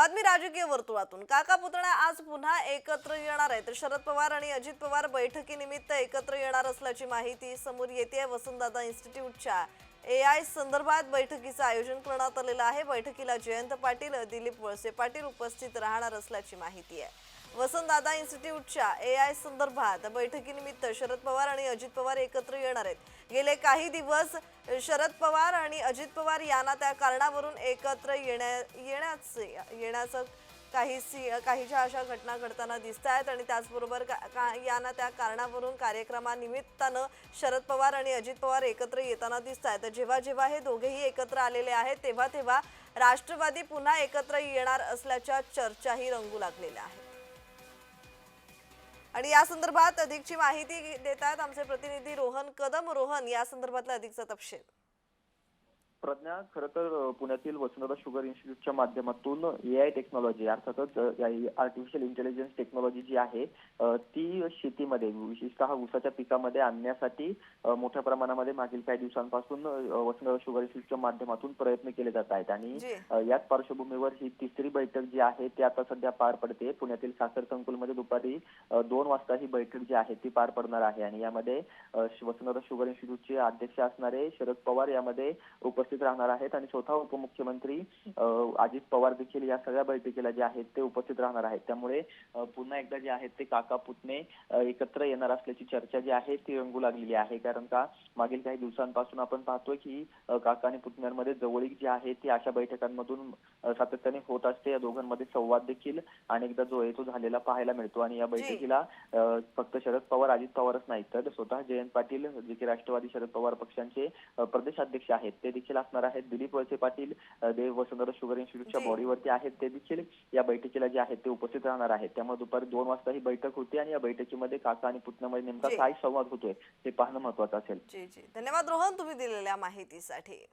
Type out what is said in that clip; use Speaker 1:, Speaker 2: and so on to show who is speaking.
Speaker 1: बातमी राजकीय वर्तुळातून. काका पुतळा आज पुन्हा एकत्र येणार आहेत शरद पवार आणि अजित पवार बैठकीनिमित्त एकत्र येणार असल्याची माहिती समोर येते वसंतदादा इन्स्टिट्यूटच्या. ए आय संदर्भात बैठकीचं आयोजन करण्यात आलेलं आहे. बैठकीला जयंत पाटील दिलीप वळसे पाटील उपस्थित राहणार असल्याची माहिती आहे. वसंतदादा इन्स्टिट्यूटच्या ए आय संदर्भात बैठकीनिमित्त शरद पवार आणि अजित पवार एकत्र येणार आहेत. गेले काही दिवस शरद पवार आणि अजित पवार यांना त्या कारणावरून एकत्र येण्या येण्याचे येण्याचं काही सी काहीच्या अशा घटना घडताना दिसत आहेत आणि त्याचबरोबर का, का यांना त्या कारणावरून कार्यक्रमानिमित्तानं शरद पवार आणि अजित पवार एकत्र येताना दिसत आहेत जेव्हा जेव्हा हे दोघेही एकत्र आलेले आहेत तेव्हा तेव्हा राष्ट्रवादी पुन्हा एकत्र येणार असल्याच्या चर्चाही रंगू लागलेल्या आहेत. आणि या संदर्भात अधिकची माहिती देतात आमचे प्रतिनिधी रोहन कदम. रोहन या संदर्भातला अधिकचा तपशील.
Speaker 2: प्रज्ञा खरं तर पुण्यातील वसुंधरा शुगर इन्स्टिट्यूटच्या माध्यमातून ए आय टेक्नॉलॉजी अर्थातच आर्टिफिशियल इंटेलिजन्स टेक्नॉलॉजी जी आहे ती शेतीमध्ये विशेषतः ऊसाच्या पिकामध्ये आणण्यासाठी मोठ्या प्रमाणामध्ये मागील काही दिवसांपासून वसुंधरा शुगर इन्स्टिट्यूटच्या माध्यमातून प्रयत्न केले जात आहेत. आणि याच पार्श्वभूमीवर ही तिसरी बैठक जी आहे ती आता सध्या पार पडते. पुण्यातील साखर संकुलमध्ये दुपारी दोन वाजता ही बैठक जी आहे ती पार पडणार आहे. आणि यामध्ये वसुंधरा शुगर इन्स्टिट्यूटचे अध्यक्ष असणारे शरद पवार यामध्ये उपस्थित राहणार आहेत आणि स्वतः उपमुख्यमंत्री अजित पवार देखील या सगळ्या बैठकीला जे आहेत ते उपस्थित राहणार आहेत. त्यामुळे पुन्हा एकदा जे आहेत ते काका पुतणे एकत्र येणार असल्याची चर्चा जी आहे ती रंगू लागलेली आहे. कारण का मागील काही दिवसांपासून आपण पाहतोय की काका आणि पुतण्यांमध्ये जवळीक जी आहे ती अशा बैठकांमधून सातत्याने होत असते. या दोघांमध्ये संवाद देखील अनेकदा जो आहे तो झालेला पाहायला मिळतो. आणि या बैठकीला फक्त शरद पवार अजित पवारच नाही तर स्वतः जयंत पाटील जे की राष्ट्रवादी शरद पवार पक्षांचे प्रदेशाध्यक्ष आहेत ते देखील असणार आहेत. दिलीप वळसे पाटील देव वसुंधरा शुगर इन्स्टिट्यूटच्या. बॉडीवरती आहेत ते देखील या बैठकीला जे आहेत ते उपस्थित राहणार आहेत. त्यामुळे दुपारी दोन वाजता ही बैठक होती आणि या बैठकीमध्ये काका आणि पुतण्यामध्ये नेमका. काय संवाद होतोय हे पाहणं महत्वाचं असेल.
Speaker 1: धन्यवाद रोहन तुम्ही दिलेल्या माहितीसाठी.